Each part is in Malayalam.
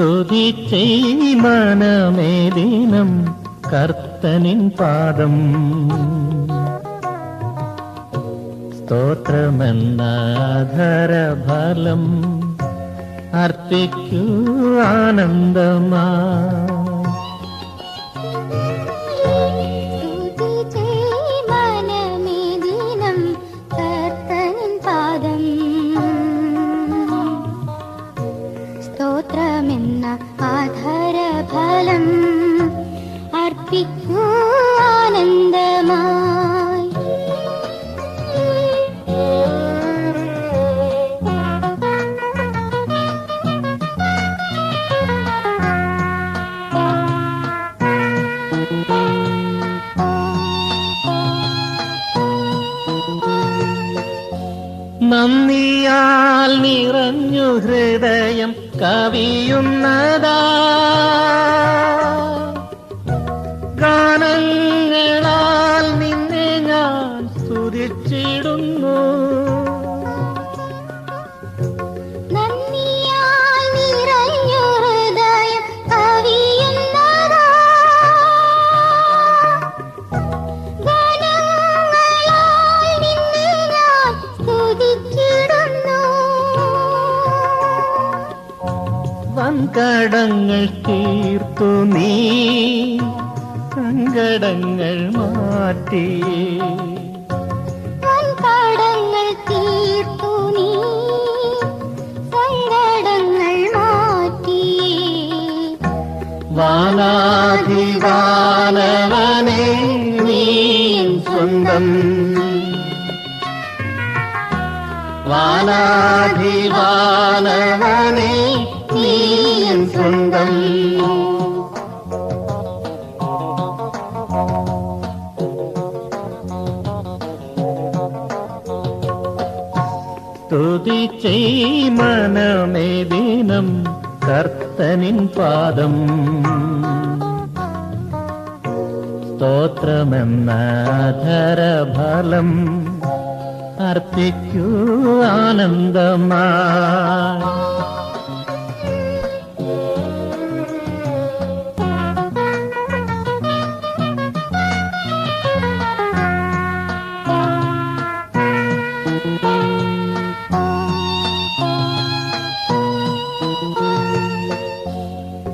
സ്തുതി ചെയ് മനമേ ദിനം കർത്തനിൻ പാദം. സ്തോത്രമെന്നാധരഫലം അർപ്പിക്കൂ ആനന്ദമാ. ആധാരഫലം അർപ്പിക്കൂ ആനന്ദമായി. നന്ദിയാൽ നിറഞ്ഞു ഹൃദയം കവിയുന്നതാ சங்கடங்கள் தீர்த்து நீ சங்கடங்கள் மாற்றி. சங்கடங்கள் தீர்த்து நீ சங்கடங்கள் மாற்றி. வானாதி வானவனே நீ சொந்தம். വാനാധിവാനവനെ നീയും സ്വന്തം. സ്തുതി ചെയ് മനമേ ദിനം കർത്തനിൻ പാദം. സ്തോത്രമെന്നാധരഫലം അർപ്പിക്കൂ ആനന്ദമാ.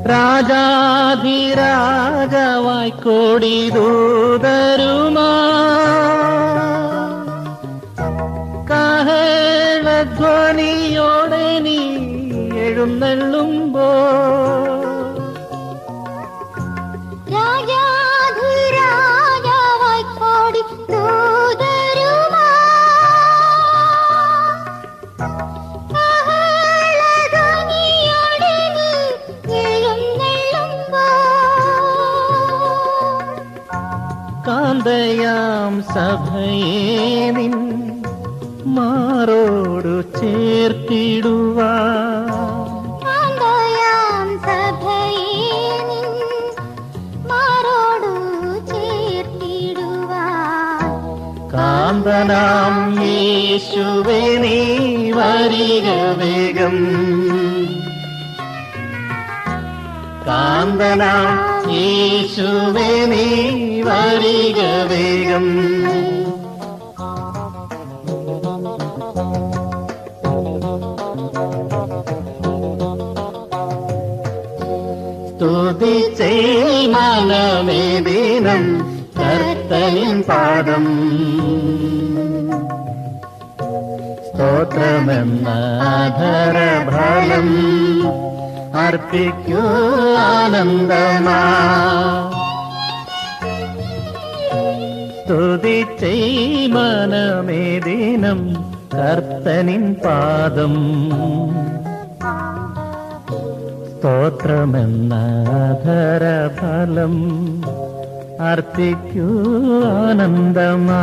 രാജാധിരാജവായ്ക്കോടി ദൂതരുമാ. കാഹളധ്വനിയോടെ നീ എഴുന്നള്ളുമ്പോ. കാന്തയാം സഭയേ നിൻ മാറോടു ചേർത്തിടുവാ കാന്തനാം യേശുവേ നീ വരിക വേഗം. കാന്തനാം യേശുവേ നീ വരിക വേഗം. ചെയ് മനമേ ദിനം കർത്തനിൻ പാദം. സ്തോത്രമെന്നാധരഫലം അർപ്പിക്കൂ ആനന്ദമാ. സ്തുതി മനമേ ദിനം കർത്തനിൻ പാദം. സ്തോത്രമെന്നാധരഫലം അർപ്പിക്കൂ ആനന്ദമാ.